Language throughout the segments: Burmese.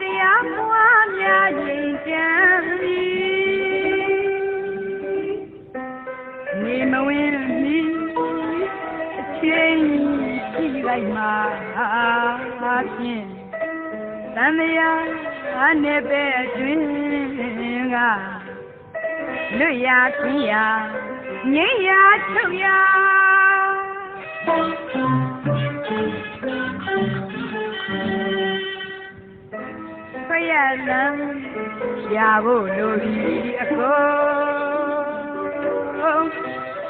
တရားပွားများခြင်းကြံသည်နေမဝင်မီအချိန်ရှိလိုက်မှာဖြင့်တန်မြာအနေပဲအတွင်းကလွတ်ရခင်းရငိမ့်ရချုပ်ရဖ ရလံရဖို့လိုပြီအကုန်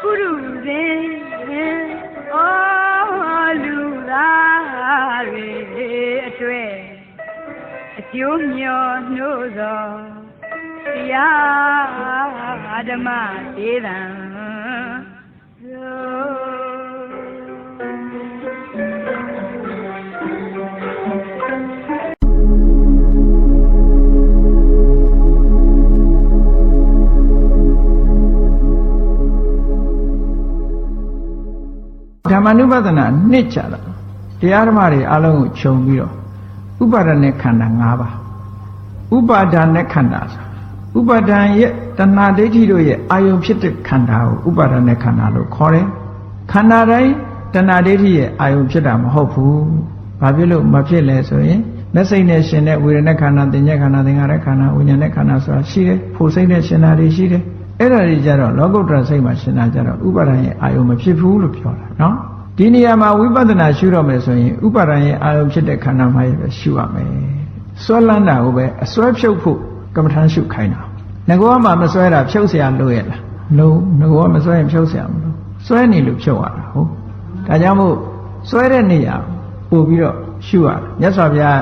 ကုရုဇင်အော်လူသားတွေအတွေ့အကျိုးမျောနှိုးသောတရားဓမ္မဒေသံသို့ ဓမ္မ ानु ဘသနာနှစ်ကြတာတရားဓမ္မတွေအလုံးကိုခြုံပြီးတော့ဥပါဒနဲ့ခန္ဓာ၅ပါးဥပါဒနဲ့ခန္ဓာဥပါဒံရဲ့တဏှာဒိဋ္ဌိတို့ရဲ့အာယုံဖြစ်တဲ့ခန္ဓာကိုဥပါဒနဲ့ခန္ဓာလို့ခေါ်တယ်ခန္ဓာတိုင်းတဏှာဒိဋ္ဌိရဲ့အာယုံဖြစ်တာမဟုတ်ဘူးဘာဖြစ်လို့မဖြစ်လဲဆိုရင်မစိတ်နဲ့ရှင်တဲ့ဝေဒနာခန္ဓာသင်္ညက်ခန္ဓာသင်္ခါရခန္ဓာဝိညာဉ်နဲ့ခန္ဓာဆိုတာရှိတယ်ဖို့စိတ်နဲ့ရှင်တာတွေရှိတယ် အဲ့ဒါတွေကြတော့လောကုတ္တရာစိတ်မှာရှင်တာကြတော့ဥပါဒံရဲ့အာယုံမဖြစ်ဘူးလို့ပြောတာနော်ဒီနေရာမှာဝိပဿနာရှုတော့မယ်ဆိုရင်ဥပါဒံရဲ့အာယုံဖြစ်တဲ့ခန္ဓာမှရဲ့ပဲရှုရမယ်စွဲလန်းတာကိုပဲအစွဲဖြုတ်ဖို့ကမ္မထမ်းရှုခိုင်းတာငကောကမှမစွဲတာဖြုတ်เสียလို့ရလားလုံးငကောကမစွဲရင်ဖြုတ်เสียမလို့စွဲနေလို့ဖြုတ်ရတာဟုတ်ဒါကြောင့်မို့စွဲတဲ့နေရာပို့ပြီးတော့ရှုရတယ်မြတ်စွာဘုရား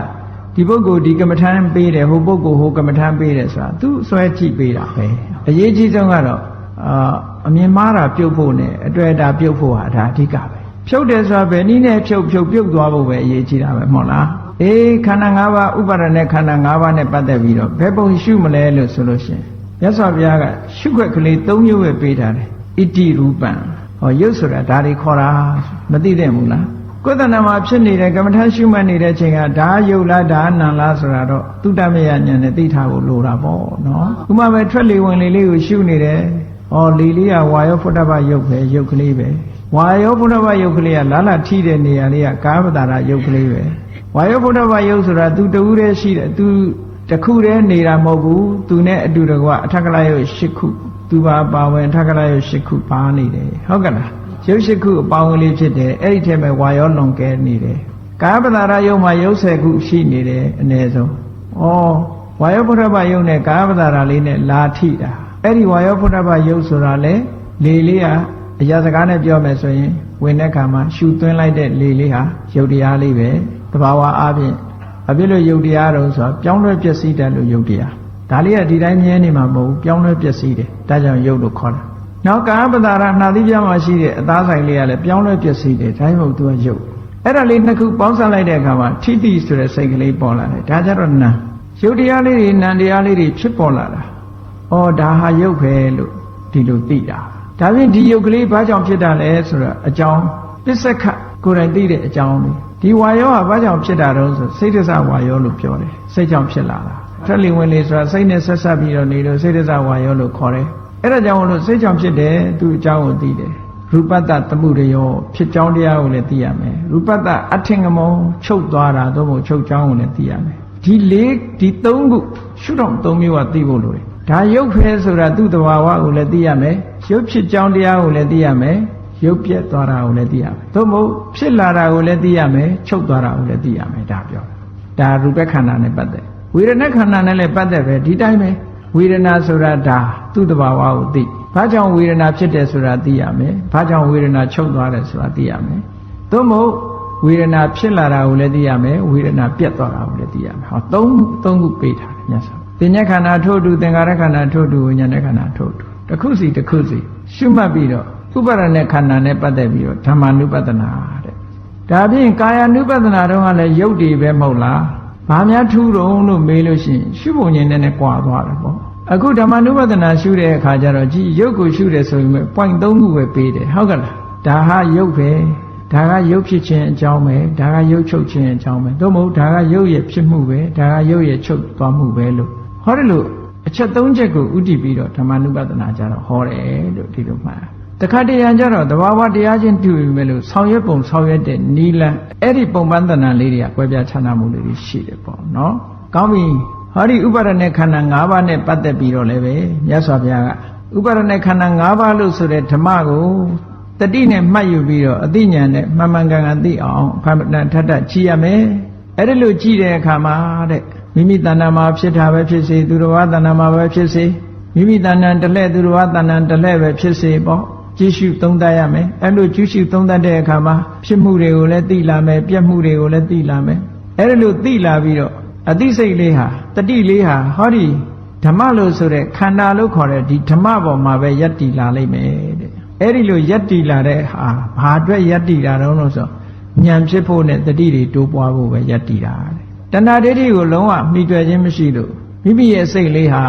ဒီပုဂ္ဂိုလ်ဒီကမ္မထမ်းပေးတယ်ဟိုပုဂ္ဂိုလ်ဟိုကမ္မထမ်းပေးတယ်ဆိုတာသူစွဲကြည့်ပေးတာပဲအရေးကြီးဆုံးကတော့အာအမြင်မှားတာပြုတ်ဖို့နဲ့အတွေ့အတာပြုတ်ဖို့ဟာဒါအဓိကပဲဖြုတ်တယ်ဆိုတာပဲနည်းနဲ့ဖြုတ်ဖြုတ်ပြုတ်သွားဖို့ပဲအရေးကြီးတာပဲမဟုတ်လားအေးခန္ဓာ၅ပါးဥပါဒณะခန္ဓာ၅ပါးနဲ့ပတ်သက်ပြီးတော့ဘယ်ပုံရှုမလဲလို့ဆိုလို့ရှိရင်မြတ်စွာဘုရားကရှုခွက်ကလေး၃မျိုးပဲပေးထားတယ်ဣတိရူပံဟောရုပ်ဆိုတာဒါတွေခေါ်တာမသိတဲ့ဘူးလား ကိုယ်တဏ္ဍမှာဖြစ်နေတဲ့ကမ္မထာရှုမှတ်နေတဲ့အချိန်ကဒါရုပ်လားဒါနံလားဆိုတာတော့သုတ္တမယဉာဏ်နဲ့သိထားဖို့လိုတာပေါ့နော်ဥမာပဲထွက်လေဝင်လေလေးကိုရှုနေတယ်ဩလေလေးကဝါယောဖုဒ္ဓဘရုပ်ပဲရုပ်ကလေးပဲဝါယောဖုဒ္ဓဘရုပ်ကလေးကလာလာထိတဲ့နေရာလေးကကာမတာရရုပ်ကလေးပဲဝါယောဖုဒ္ဓဘရုပ်ဆိုတာ तू တူးတည်းရှိတယ် तू တခုတည်းနေတာမဟုတ်ဘူးသူနဲ့အတူတကွအထက်ကလရုပ်၈ခုသူပါပါဝင်အထက်ကလရုပ်၈ခုပါနေတယ်ဟုတ်ကလား ရုပ်၈ခုအပေါင်းကလေးဖြစ်တယ်အဲ့ဒီထဲမှာဝါရောလွန်ကဲနေတယ်ကာယပတာရယုံမှာရုပ်၁၀ခုရှိနေတယ်အ ਨੇ ဆုံးဩဝါယောဖုဒ္ဓဘယုံနဲ့ကာယပတာရလေးနဲ့လာထိတာအဲ့ဒီဝါယောဖုဒ္ဓဘယုံဆိုတာလေလေလေးကအရာစကားနဲ့ပြောမယ်ဆိုရင်ဝင်တဲ့ခါမှာရှူသွင်းလိုက်တဲ့လေလေးဟာရုပ်တရားလေးပဲတဘာဝအားဖြင့်အဖြစ်လို့ယုတ်တရားတော့ဆိုတာပြောင်းလဲပျက်စီးတတ်လို့ယုတ်တရားဒါလေးကဒီတိုင်းမြဲနေမှာမဟုတ်ဘူးပြောင်းလဲပျက်စီးတယ်ဒါကြောင့်ယုတ်လို့ခေါ်တာ နောက်ကာပတာရနှာသီးပြားမှာရှိတဲ့အသားဆိုင်လေးကလည်းပြောင်းလဲပျက်စီးတယ်ဒါမှမဟုတ်သူကယုတ်အဲ့ဒါလေးနှစ်ခုပေါင်းစပ်လိုက်တဲ့အခါမှာထိတိဆိုတဲ့စိတ်ကလေးပေါ်လာတယ်ဒါကြတော့နာယုတ်တရားလေးတွေနံတရားလေးတွေဖြစ်ပေါ်လာတာဩဒါဟာယုတ်ပဲလို့ဒီလိုသိတာဒါဖြင့်ဒီယုတ်ကလေးဘာကြောင့်ဖြစ်တာလဲဆိုတော့အကြောင်းပစ္စကကိုယ်တိုင်သိတဲ့အကြောင်းလေးဒီဝါယောကဘာကြောင့်ဖြစ်တာတော့ဆိုစိတ်တစ္ဆဝါယောလို့ပြောတယ်စိတ်ကြောင့်ဖြစ်လာတာထက်လီဝင်လေဆိုတာစိတ်နဲ့ဆက်ဆက်ပြီးတော့နေလို့စိတ်တစ္ဆဝါယောလို့ခေါ်တယ် အဲ့ဒါကြောင့်လို့စိတ်ကြောင့်ဖြစ်တယ်သူအကြောင်းကိုသိတယ်ရူပတ္တသမှုရယောဖြစ်ကြောင်းတရားကိုလည်းသိရမယ်ရူပတ္တအထင်ကမောချုပ်သွားတာသို့မဟုတ်ချုပ်ကြောင်းကိုလည်းသိရမယ်ဒီလေးဒီသုံးခုရှုတော့သုံးမျိုးကသိဖို့လိုတယ်ဒါရုပ်ဖဲဆိုတာသူ့တဘာဝကိုလည်းသိရမယ်ရုပ်ဖြစ်ကြောင်းတရားကိုလည်းသိရမယ်ရုပ်ပြက်သွားတာကိုလည်းသိရမယ်သို့မဟုတ်ဖြစ်လာတာကိုလည်းသိရမယ်ချုပ်သွားတာကိုလည်းသိရမယ်ဒါပြောတာဒါရူပခန္ဓာနဲ့ပတ်သက်ဝေဒနာခန္ဓာနဲ့လည်းပတ်သက်ပဲဒီတိုင်းပဲဝေဒနာဆိုတာဒါ သူ့တဘာဝကိုသိဘာကြောင့်ဝေဒနာဖြစ်တယ်ဆိုတာသိရမယ်ဘာကြောင့်ဝေဒနာချုပ်သွားတယ်ဆိုတာသိရမယ်သို့မဟုတ်ဝေဒနာဖြစ်လာတာကိုလည်းသိရမယ်ဝေဒနာပြတ်သွားတာကိုလည်းသိရမယ်ဟောသုံးသုံးခုပေးထားတယ်မြတ်စွာသင်္ညခန္ဓာထို့တူသင်္ခါရခန္ဓာထို့တူဝိညာဉ်ခန္ဓာထို့တူတစ်ခုစီတစ်ခုစီရှုမှတ်ပြီးတော့ဥပါဒณะခန္ဓာနဲ့ပတ်သက်ပြီးတော့ဓမ္မ ानु ပဒနာတဲ့ဒါဖြင့်ကာယ ानु ပဒနာတော့ကလည်းရုပ်တည်ပဲမဟုတ်လားဘာများထူးတော့လို့မေးလို့ရှိရင်ရှုပုံချင်းနဲ့နဲ့ကြွာသွားတယ်ပေါ့ အခုဓမ္မ ानु ပဒနာရှုတဲ့အခါကျတော့ကြည်ရုပ်ကိုရှုတယ်ဆိုရင် point 3ခုပဲပေးတယ်ဟုတ်ကလားဒါဟာရုပ်ပဲဒါကရုပ်ဖြစ်ခြင်းအကြောင်းပဲဒါကရုပ်ချုပ်ခြင်းအကြောင်းပဲသို့မဟုတ်ဒါကရုပ်ရဲ့ဖြစ်မှုပဲဒါကရုပ်ရဲ့ချုပ်သွားမှုပဲလို့ဟောတယ်လို့အချက်၃ချက်ကိုဥတည်ပြီးတော့ဓမ္မနုပဒနာကြတော့ဟောတယ်လို့ဒီလိုမှတ်တခါတရံကြတော့တဘာဝတရားချင်းတူပြီမဲ့လို့ဆောင်ရွက်ပုံဆောင်ရွက်တဲ့နီလန်းအဲ့ဒီပုံပန်းတဏ္ဍာလေးတွေကကွဲပြားခြားနားမှုလေးတွေရှိတယ်ပေါ့နော်ကောင်းပြီ ဟောဒီဥပါဒณะခန္ဓာ၅ပါးနဲ့ပတ်သက်ပြီးတော့လည်းပဲမြတ်စွာဘုရားကဥပါဒณะခန္ဓာ၅ပါးလို့ဆိုတဲ့ဓမ္မကိုတတိနဲ့မှတ်ယူပြီးတော့အသိဉာဏ်နဲ့မှန်မှန်ကန်ကန်သိအောင်ဖမ္မတန်ထထကြည့်ရမယ်အဲ့ဒီလိုကြည့်တဲ့အခါမှာတဲ့မိမိတဏ္ဍာမှာဖြစ်တာပဲဖြစ်စေသူတော်ဘာတဏ္ဍာမှာပဲဖြစ်စေမိမိတဏ္ဍာတလဲသူတော်ဘာတဏ္ဍာတလဲပဲဖြစ်စေပေါ့ကြည့်ရှုသုံးသပ်ရမယ်အဲ့လိုကြည့်ရှုသုံးသပ်တဲ့အခါမှာဖြစ်မှုတွေကိုလည်းသိလာမယ်ပြက်မှုတွေကိုလည်းသိလာမယ်အဲ့ဒီလိုသိလာပြီးတော့ အသိစိတ်လေးဟာတတိလေးဟာဟောဒီဓမ္မလို့ဆိုတဲ့ခန္ဓာလို့ခေါ်တဲ့ဒီဓမ္မပေါ်မှာပဲယက်တည်လာလိမ့်မယ်တဲ့အဲ့ဒီလိုယက်တည်လာတဲ့ဟာဘာအတွက်ယက်တည်လာတော့လို့ဆိုဉာဏ်ဖြစ်ဖို့နဲ့တတိတွေတိုးပွားဖို့ပဲယက်တည်တာတဲ့တဏှာဒိဋ္ဌိကိုလုံးဝမှီတွယ်ခြင်းမရှိလို့မိမိရဲ့စိတ်လေးဟာ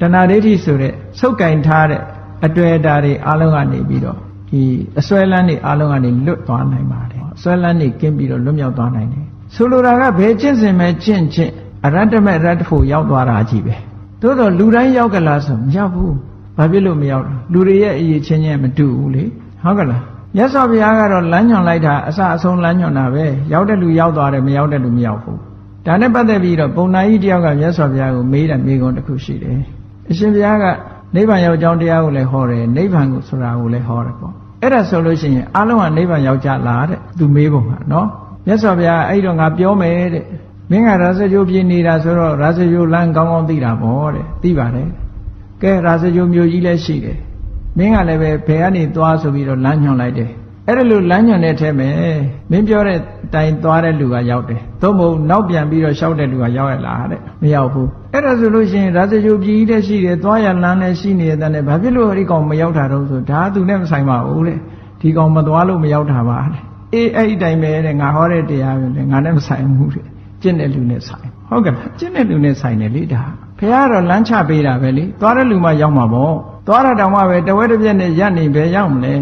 တဏှာဒိဋ္ဌိဆိုတဲ့ဆုပ်ကင်ထားတဲ့အတွေ့အတာတွေအလုံးကနေပြီးတော့ဒီအစွဲလန်းတွေအလုံးကနေလွတ်သွားနိုင်ပါတယ်အစွဲလန်းတွေကင်းပြီးတော့လွတ်မြောက်သွားနိုင်တယ် ဆိုလိုတာကဘယ်ကျင့်စဉ်ပဲကျင့်ကျင့်အရတ္တမဲ့ရတ္တဖို့ရောက်သွားတာကြီးပဲသို့တော့လူတိုင်းရောက်ကလားဆိုမရောက်ဘူးဘာဖြစ်လို့မရောက်တာလူတွေရဲ့အရေးချင်းချင်းမတူဘူးလေဟုတ်ကလားမြတ်စွာဘုရားကတော့လမ်းညွန်လိုက်တာအစအဆုံးလမ်းညွန်တာပဲရောက်တဲ့လူရောက်သွားတယ်မရောက်တဲ့လူမရောက်ဘူးဒါနဲ့ပတ်သက်ပြီးတော့ပုံနာကြီးတယောက်ကမြတ်စွာဘုရားကိုမေးတဲ့မေးခွန်းတစ်ခုရှိတယ်အရှင်ဘုရားကနိဗ္ဗာန်ရောက်ကြောင်းတရားကိုလည်းဟောတယ်နိဗ္ဗာန်ကိုဆိုတာကိုလည်းဟောတယ်ပေါ့အဲ့ဒါဆိုလို့ရှိရင်အလုံးကနိဗ္ဗာန်ရောက်ကြလားတဲ့သူမေးပုံကနော် မြတ်စွာဘုရားအဲ့တော့ငါပြောမယ်တဲ့မင်းကရာဇဂိုပြင်းနေတာဆိုတော့ရာဇဂိုလမ်းကောင်းကောင်းသိတာပေါ့တဲ့သိပါတယ်ကဲရာဇဂိုမျိုးကြီးလည်းရှိတယ်မင်းကလည်းပဲဘယ်ကနေသွားဆိုပြီးတော့လမ်းညွှန်လိုက်တယ်အဲ့ဒါလို့လမ်းညွှန်တဲ့အထက်မှာမင်းပြောတဲ့တိုင်သွားတဲ့လူကရောက်တယ်သို့မဟုတ်နောက်ပြန်ပြီးတော့ရှောက်တဲ့လူကရောက်ရလားတဲ့မရောက်ဘူးအဲ့ဒါဆိုလို့ရှိရင်ရာဇဂိုပြည်ကြီးလည်းရှိတယ်သွားရလမ်းလည်းရှိနေတဲ့တဲ့ဘာဖြစ်လို့အဲ့ဒီကောင်မရောက်တာတော့ဆိုဒါသူနဲ့မဆိုင်ပါဘူးတဲ့ဒီကောင်မသွားလို့မရောက်တာပါတဲ့ အေးအဲ့ဒီတိုင်ပဲတဲ့ငါဟောတဲ့တရားပဲငါနဲ့မဆိုင်ဘူးတဲ့ကျင့်တဲ့လူနဲ့ဆိုင်ဟုတ်ကဲ့ကျင့်တဲ့လူနဲ့ဆိုင်တယ်လေဒါဖះကတော့လမ်းချပေးတာပဲလေသွားတဲ့လူမှရောက်မှာပေါ့သွားတာတောင်မှပဲတဝဲတစ်ပြက်နဲ့ရက်နေပဲရောက်မလဲ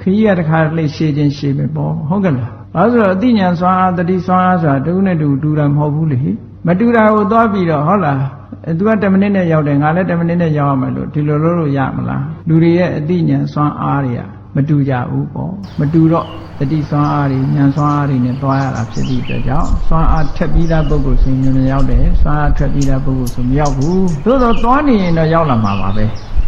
ခကြီးကတခါလှိရှည်ချင်းရှည်ပဲပေါ့ဟုတ်ကဲ့လားဘာလို့ဆိုတော့အသိဉာဏ်စွမ်းအားတတိစွမ်းအားဆိုတာတူနဲ့တူတူတာမဟုတ်ဘူးလေမတူတာကိုသွားပြီးတော့ဟုတ်လားအဲသူက10မိနစ်နဲ့ရောက်တယ်ငါလည်း10မိနစ်နဲ့ရောက်ရမယ်လို့ဒီလိုလုပ်လို့ရမလားလူတွေရဲ့အသိဉာဏ်စွမ်းအားတွေက မတူကြဘူးပေါ့မတူတော့တတိစွမ်းအားတွေဉာဏ်စွမ်းအားတွေနဲ့သွားရတာဖြစ်သည့်အတွက်ကြောင့်စွမ်းအားထက်ပြီးသားပုဂ္ဂိုလ်ဆိုရင်မရောက်တယ်စွမ်းအားထက်ပြီးသားပုဂ္ဂိုလ်ဆိုမရောက်ဘူးသို့တော့သွားနေရင်တော့ရောက်လာမှာပါပဲ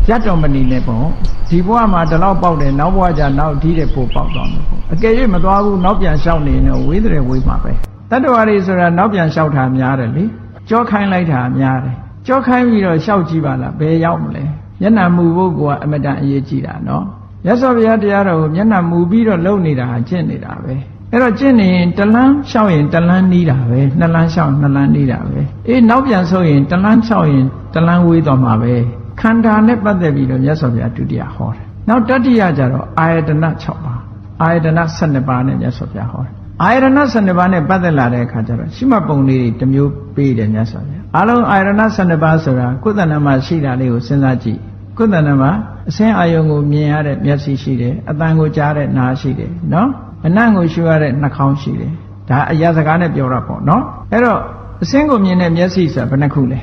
ရတ်တော်မနေနဲ့ပေါ့ဒီဘဝမှာဒီလောက်ပေါက်တယ်နောက်ဘဝကျနောက်ဒီတဲ့ပို့ပေါက်သွားမှာပေါ့အကယ်၍မသွားဘူးနောက်ပြန်လျှောက်နေရင်တော့ဝေးတယ်ဝေးမှာပဲတတ္တဝါတွေဆိုတာနောက်ပြန်လျှောက်တာများတယ်လေကြောခိုင်းလိုက်တာများတယ်ကြောခိုင်းပြီးတော့လျှောက်ကြည့်ပါလားဘယ်ရောက်မလဲမျက်နှာမူဖို့ကအမတန်အရေးကြီးတာနော် မြတ်စွာဘုရားတရားတော်ကိုမျက်နှာမူပြီးတော့လုပ်နေတာကျင့်နေတာပဲအဲ့တော့ကျင့်နေရင်တလန်းလျှောက်ရင်တလန်းနီးတာပဲနှစ်လန်းလျှောက်နှစ်လန်းနီးတာပဲအေးနောက်ပြန်ဆိုရင်တလန်းလျှောက်ရင်တလန်းဝေးသွားမှာပဲခန္ဓာနဲ့ပတ်သက်ပြီးတော့မြတ်စွာဘုရားဒုတိယဟောတယ်နောက်တတိယကျတော့အာယတန6ပါးအာယတန12ပါးနဲ့မြတ်စွာဘုရားဟောတယ်အာယတန12ပါးနဲ့ပတ်သက်လာတဲ့အခါကျတော့ရှိမပုံလေးတွေတစ်မျိုးပေးတယ်မြတ်စွာဘုရားအလုံးအာယတန12ပါးဆိုတာကုသဏမှာရှိတာလေးကိုစဉ်းစားကြည့် ကုသဏမှာအစင်းအာယုံကိုမြင်ရတဲ့မျက်စိရှိတယ်အတန်ကိုကြားတဲ့နားရှိတယ်နော်အနံ့ကိုရှုရတဲ့နှာခေါင်းရှိတယ်ဒါအရာစကားနဲ့ပြောတာပေါ့နော်အဲ့တော့အစင်းကိုမြင်တဲ့မျက်စိဆိုတာဘယ်နှခုလဲ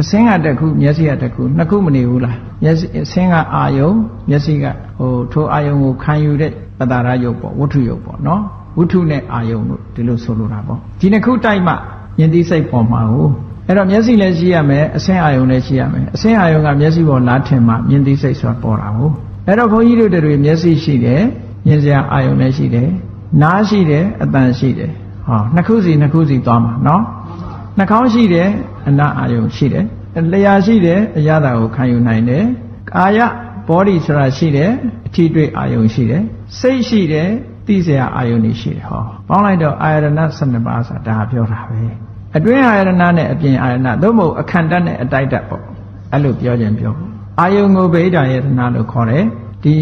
အစင်းကတစ်ခုမျက်စိကတစ်ခုနှစ်ခုမနေဘူးလားမျက်စိအစင်းကအာယုံမျက်စိကဟိုထိုအာယုံကိုခံယူတဲ့ပတာရယုတ်ပေါ့ဝတ္ထုယုတ်ပေါ့နော်ဝတ္ထုနဲ့အာယုံတို့ဒီလိုဆိုလိုတာပေါ့ဒီနှစ်ခုတိုက်မှယဉ်သိစိတ်ပေါ်မှာဟုတ် အဲ့တော့မျက်စိလည်းရှိရမယ်အဆင်းအာယုံလည်းရှိရမယ်အဆင်းအာယုံကမျက်စိပေါ်လားထင်မှမြင်သိစိတ်ဆိုတာပေါ်တာဟုတ်အဲ့တော့ဘုန်းကြီးတို့တွေမျက်စိရှိတယ်မြင်စရာအာယုံလည်းရှိတယ်နားရှိတယ်အတန်ရှိတယ်ဟောနှစ်ခုစီနှစ်ခုစီသွားမှာနော်နှာခေါင်းရှိတယ်အနာအာယုံရှိတယ်လျှာရှိတယ်အရသာကိုခံယူနိုင်တယ်ကာယ body ဆိုတာရှိတယ်အထီးတွေ့အာယုံရှိတယ်စိတ်ရှိတယ်သိစရာအာယုန်တွေရှိတယ်ဟောပေါင်းလိုက်တော့အာယရဏ12ပါးဆိုတာဒါပြောတာပဲ အတွင်းအာယရဏနဲ့အပြင်အာယရဏသို့မဟုတ်အခန္ဓာနဲ့အတိုက်တတ်ပေါ့အဲ့လိုပြောခြင်းပြောအာယုန်ကိုဗေဒာယရဏလို့ခေါ်တယ်ဒီ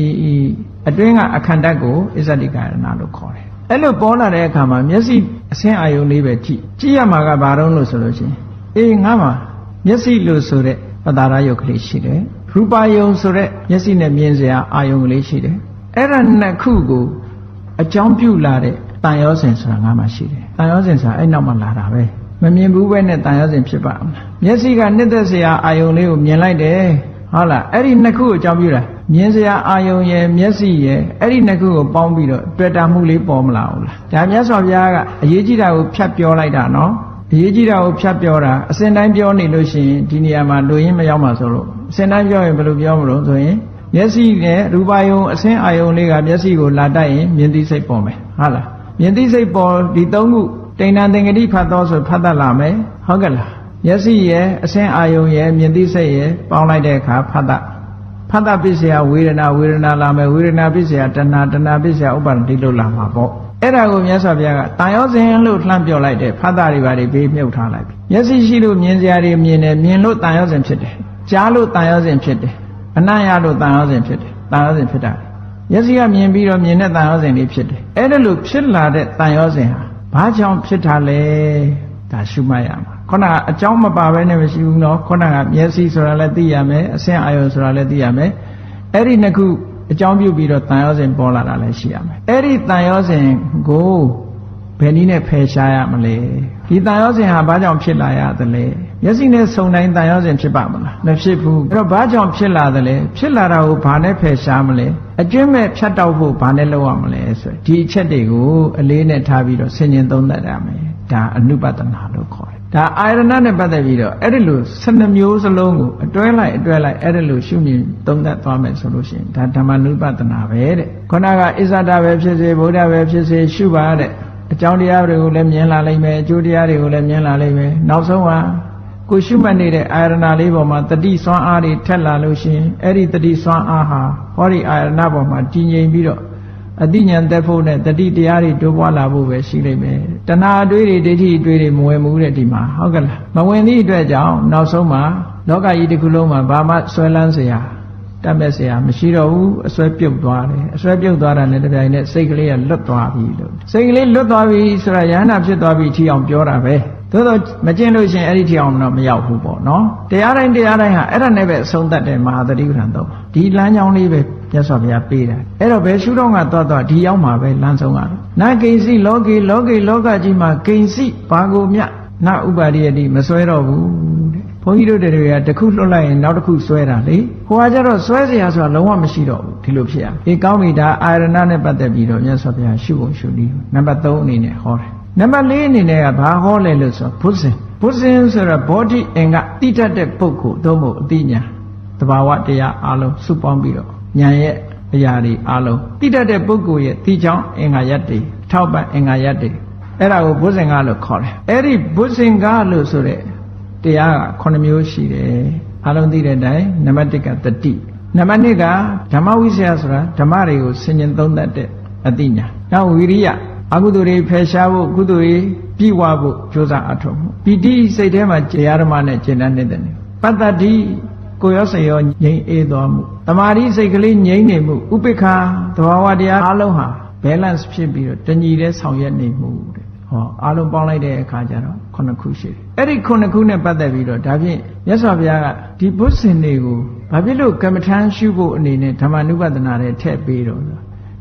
အတွင်းကအခန္ဓာကိုအစ္ဆတိကာယရဏလို့ခေါ်တယ်အဲ့လိုပေါ်လာတဲ့အခါမှာမျက်စိအဆင်းအာယုန်လေးပဲကြည့်ကြည့်ရမှာကဘာတော့လို့ဆိုလို့ရှိရင်အေးငါမှာမျက်စိလို့ဆိုတဲ့ပတာရယုတ်ကလေးရှိတယ်ရူပယုံဆိုတဲ့မျက်စိနဲ့မြင်စရာအာယုံကလေးရှိတယ်အဲ့ဒါနှစ်ခုကိုအကြောင်းပြုလာတဲ့တန်ရောစဉ်ဆိုတာငါမှရှိတယ်တန်ရောစဉ်ဆိုတာအဲ့နောက်မှလာတာပဲ မမြင်ဘူးပဲနဲ့တန်ရောစဉ်ဖြစ်ပါမလားမျက်စိကနှစ်သက်စရာအာယုံလေးကိုမြင်လိုက်တယ်ဟုတ်လားအဲ့ဒီနှစ်ခုကိုအကြောင်းပြုတာမြင်စရာအာယုံရဲ့မျက်စိရဲ့အဲ့ဒီနှစ်ခုကိုပေါင်းပြီးတော့တွေ့တာမှုလေးပေါ်မလာဘူးလားဒါမြတ်စွာဘုရားကအရေးကြီးတာကိုဖြတ်ပြောလိုက်တာနော်အရေးကြီးတာကိုဖြတ်ပြောတာအစဉ်တိုင်းပြောနေလို့ရှိရင်ဒီနေရာမှာလူရင်းမရောက်မှာဆိုလို့အစဉ်တိုင်းပြောရင်ဘယ်လိုပြောမလို့ဆိုရင်မျက်စိနဲ့ရူပါယုံအစဉ်အာယုံလေးကမျက်စိကိုလာတိုက်ရင်မြင်သိစိတ်ပေါ်မယ်ဟုတ်လားမြင်သိစိတ်ပေါ်ဒီသုံးခု တိဏ္ဍသင်္ကတိဖတ်တော်ဆိုဖတ်တတ်လာမယ်ဟုတ်ကဲ့လားမျက်စိရဲ့အစဉ်အာယုံရဲ့မြင်သိစိတ်ရဲ့ပေါင်းလိုက်တဲ့အခါဖတ်တတ်ဖတ်တပစ္စယဝေဒနာဝေဒနာလာမယ်ဝေဒနာပစ္စယတဏှာတဏှာပစ္စယဥပါဒတိလို့လာမှာပေါ့အဲ့ဒါကိုမြတ်စွာဘုရားကတာယောဇဉ်လို့လှမ်းပြောလိုက်တယ်ဖတ်တာတွေပါတွေဘေးမြုပ်ထားလိုက်ပြီမျက်စိရှိလို့မြင်စရာတွေမြင်တယ်မြင်လို့တာယောဇဉ်ဖြစ်တယ်ကြားလို့တာယောဇဉ်ဖြစ်တယ်အနံ့ရလို့တာယောဇဉ်ဖြစ်တယ်တာယောဇဉ်ဖြစ်တာမျက်စိကမြင်ပြီးတော့မြင်တဲ့တာယောဇဉ်တွေဖြစ်တယ်အဲ့ဒါလို့ဖြစ်လာတဲ့တာယောဇဉ်ဟာ ဘာကြောင့်ဖြစ်တာလဲဒါရှုမှတ်ရမှာခုနကအကြောင်းမပါဘဲနဲ့မရှိဘူးနော်ခုနကမျက်စိဆိုတာလည်းသိရမယ်အဆင့်အာယုံဆိုတာလည်းသိရမယ်အဲ့ဒီနှစ်ခုအကြောင်းပြုပြီးတော့တန်ရောစဉ်ပေါ်လာတာလည်းရှိရမယ်အဲ့ဒီတန်ရောစဉ်ကို ဘယ်နည်းနဲ့ဖယ်ရှားရမလဲဒီတန်ရောစဉ်ဟာဘာကြောင့်ဖြစ်လာရသလဲမျက်စိနဲ့စုံတိုင်းတန်ရောစဉ်ဖြစ်ပါမလားမဖြစ်ဘူးအဲ့တော့ဘာကြောင့်ဖြစ်လာသလဲဖြစ်လာတာကိုဘာနဲ့ဖယ်ရှားမလဲအကျွင့်မဲ့ဖြတ်တောက်ဖို့ဘာနဲ့လုပ်ရမလဲဆိုဒီအချက်တွေကိုအလေးနဲ့ထားပြီးတော့ဆင်ញင်သုံးသပ်ရမယ်ဒါအနုပဒနာလို့ခေါ်တယ်ဒါအာရဏနဲ့ပတ်သက်ပြီးတော့အဲ့ဒီလို12မျိုးစလုံးကိုအတွဲလိုက်အတွဲလိုက်အဲ့ဒီလိုရှုမြင်သုံးသပ်သွားမယ်ဆိုလို့ရှိရင်ဒါဓမ္မနုပဒနာပဲတဲ့ခုနကအစ္ဆဒပဲဖြစ်စေဗုဒ္ဓပဲဖြစ်စေရှုပါတဲ့ အကြောင်းတရားတွေကိုလည်းမြင်လာလိမ့်မယ်အကျိုးတရားတွေကိုလည်းမြင်လာလိမ့်မယ်နောက်ဆုံးကကိုရှုမှတ်နေတဲ့အာရဏလေးပေါ်မှာတတိစွမ်းအားတွေထက်လာလို့ရှိရင်အဲ့ဒီတတိစွမ်းအားဟာဟောဒီအာရဏပေါ်မှာတည်ငြိမ်ပြီးတော့အတိညာတက်ဖို့နဲ့တတိတရားတွေတိုးပွားလာဖို့ပဲရှိလိမ့်မယ်တဏှာအတွေးတွေဒိဋ္ဌိအတွေးတွေမဝင်ဘူးတဲ့ဒီမှာဟုတ်ကလားမဝင်သည့်အတွက်ကြောင့်နောက်ဆုံးမှာလောကကြီးတစ်ခုလုံးမှာဘာမှဆွဲလန်းစရာ တတ်မဲ့ဆရာမရှိတော့ဘူးအစွဲပြုတ်သွားတယ်အစွဲပြုတ်သွားတာနဲ့တပြိုင်နက်စိတ်ကလေးကလွတ်သွားပြီလို့စိတ်ကလေးလွတ်သွားပြီဆိုတာယန္တာဖြစ်သွားပြီထီအောင်ပြောတာပဲသို့တော့မကျင့်လို့ရှင်အဲ့ဒီထီအောင်တော့မရောက်ဘူးပေါ့နော်တရားတိုင်းတရားတိုင်းဟာအဲ့ဒါနဲ့ပဲအဆုံးသတ်တယ်မဟာသတိပ္ပံတော့ဒီလမ်းကြောင်းလေးပဲမြတ်စွာဘုရားပေးတာအဲ့တော့ဘယ်ရှုတော့ကသွားသွားဒီရောက်မှာပဲလမ်းဆုံးကတော့နာကိဉ္စီလောကေလောကေလောကကြီးမှာကိဉ္စီဘာကိုမြနာဥပါရိယတိမစွဲတော့ဘူး ဘုန်းကြီးတို့တွေကတစ်ခုလွတ်လိုက်ရင်နောက်တစ်ခုစွဲတာလေဟိုကကြတော့စွဲเสียဆိုတာလုံးဝမရှိတော့ဘူးဒီလိုဖြစ်ရအေးကောင်းပြီဒါအာရဏနဲ့ပတ်သက်ပြီးတော့မြတ်စွာဘုရားရှုဖို့ရှုနည်းနံပါတ်3အနေနဲ့ဟောတယ်နံပါတ်4အနေနဲ့ကဘာဟောလဲလို့ဆိုဘုဇင်ဘုဇင်ဆိုတော့ဘောဓိအင်္ဂတိတတ်တဲ့ပုဂ္ဂိုလ်သို့မဟုတ်အတိညာတဘာဝတရားအလုံးစုပေါင်းပြီးတော့ဉာဏ်ရဲ့အရာတွေအလုံးတိတတ်တဲ့ပုဂ္ဂိုလ်ရဲ့တိချောင်းအင်္ဂါရက်တွေထောက်ပံ့အင်္ဂါရက်တွေအဲ့ဒါကိုဘုဇင်ကလို့ခေါ်တယ်အဲ့ဒီဘုဇင်ကလို့ဆိုတဲ့ တရားက9မျိုးရှိတယ်အလုံးသိတဲ့အတိုင်းနံပါတ်1ကတတိနံပါတ်2ကဓမ္မဝိဇ္ဇာဆိုတာဓမ္မတွေကိုဆင်ញင်သုံးတတ်တဲ့အတိညာနောက်ဝိရိယအကုသိုလ်တွေဖယ်ရှားဖို့ကုသိုလ်တွေပြည့်ဝဖို့ကြိုးစားအထောက်မှုပီတိစိတ်ထဲမှာကျေရဓမ္မနဲ့ကျင့်တတ်နေတဲ့နေပတ္တတိကိုရောစိတ်ရောငြိမ်အေးသွားမှုတမာတိစိတ်ကလေးငြိမ်နေမှုဥပိ္ပခာသဘာဝတရားအလုံးဟာ balance ဖြစ်ပြီးတော့တညီတဲ့ဆောင်ရွက်နေမှုတဲ့ဟောအလုံးပေါင်းလိုက်တဲ့အခါကျတော့ခုနှစ်ခုရှိတယ် အဲ့ဒီခုနှစ်ခုနဲ့ပတ်သက်ပြီးတော့ဒါဖြင့်မြတ်စွာဘုရားကဒီဘုဇင်တွေကိုဘာဖြစ်လို့ကမ္မထမ်းရှုဖို့အနေနဲ့ဓမ္မနုပဒနာတွေထည့်ပေးတော့ဒါ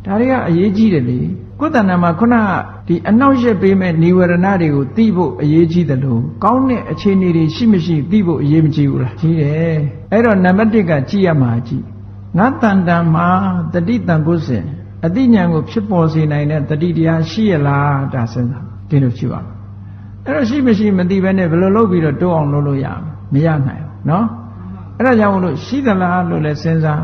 တွေကအရေးကြီးတယ်လေကိုယ်တဏ္ဍာမှာခုနကဒီအနောက်ရက်ပေးမဲ့និဝရဏတွေကိုသိဖို့အရေးကြီးတယ်လို့ကောင်းတဲ့အခြေအနေတွေရှိမရှိသိဖို့အရေးမကြီးဘူးလားကြီးတယ်အဲ့တော့နံပါတ်1ကကြည့်ရမှာကြည့်ငါတန်တန်မှာတတိတန်ဘုဇင်အတိညာကိုဖြစ်ပေါ်စေနိုင်တဲ့တတိတရားရှိရလားဒါစဉ်းစားဒီလိုရှိပါ အဲ့တော့ရှိမရှိမသိဘဲနဲ့ဘယ်လိုလုပ်ပြီးတော့တိုးအောင်လုပ်လို့ရမရနိုင်ဘူးเนาะအဲ့ဒါကြောင့်မလို့ရှိသလားလို့လည်းစဉ်းစား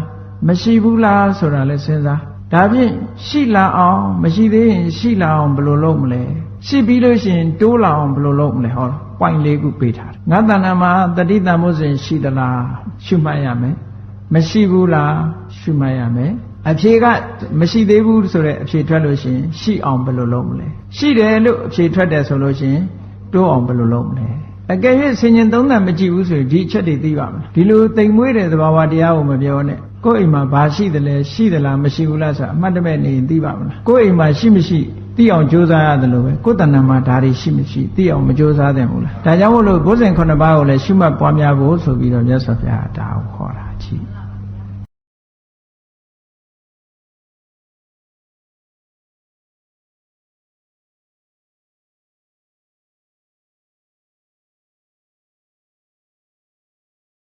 မရှိဘူးလားဆိုတာလည်းစဉ်းစားဒါဖြင့်ရှိလာအောင်မရှိသေးရင်ရှိလာအောင်ဘယ်လိုလုပ်မလဲရှိပြီးလို့ရှိရင်တိုးလာအောင်ဘယ်လိုလုပ်မလဲဟောပွိုင်လေးခုပေးထားတယ်ငါတဏ္ဍာမှာတတိတံမို့စဉ်ရှိသလားရှုမှတ်ရမယ်မရှိဘူးလားရှုမှတ်ရမယ်အဖြေကမရှိသေးဘူးဆိုတော့အဖြေထွက်လို့ရှိရင်ရှိအောင်ဘယ်လိုလုပ်မလဲရှိတယ်လို့အဖြေထွက်တယ်ဆိုလို့ရှိရင် တိုးအောင်ဘယ်လိုလုပ်မလဲအကယ်၍ဆင်ញင်သုံးသပ်မကြည့်ဘူးဆိုရင်ဒီအချက်တွေသိပါမလားဒီလိုတိမ်မွေးတဲ့သဘာဝတရားကိုမပြောနဲ့ကိုယ့်အိမ်မှာဘာရှိတယ်လဲရှိသလားမရှိဘူးလားဆိုတာအမှတ်တမဲ့နေရင်သိပါမလားကိုယ့်အိမ်မှာရှိမရှိသိအောင်ကြိုးစားရတယ်လို့ပဲကိုယ်တဏ္ဍာမှာဒါတွေရှိမရှိသိအောင်မကြိုးစားသင့်ဘူးလားဒါကြောင့်မို့လို့ဘုဇင်ခုနှစ်ပါးကိုလည်းရှုမှတ်ပွားများဖို့ဆိုပြီးတော့မြတ်စွာဘုရားဒါကိုခေါ်တာကြည့်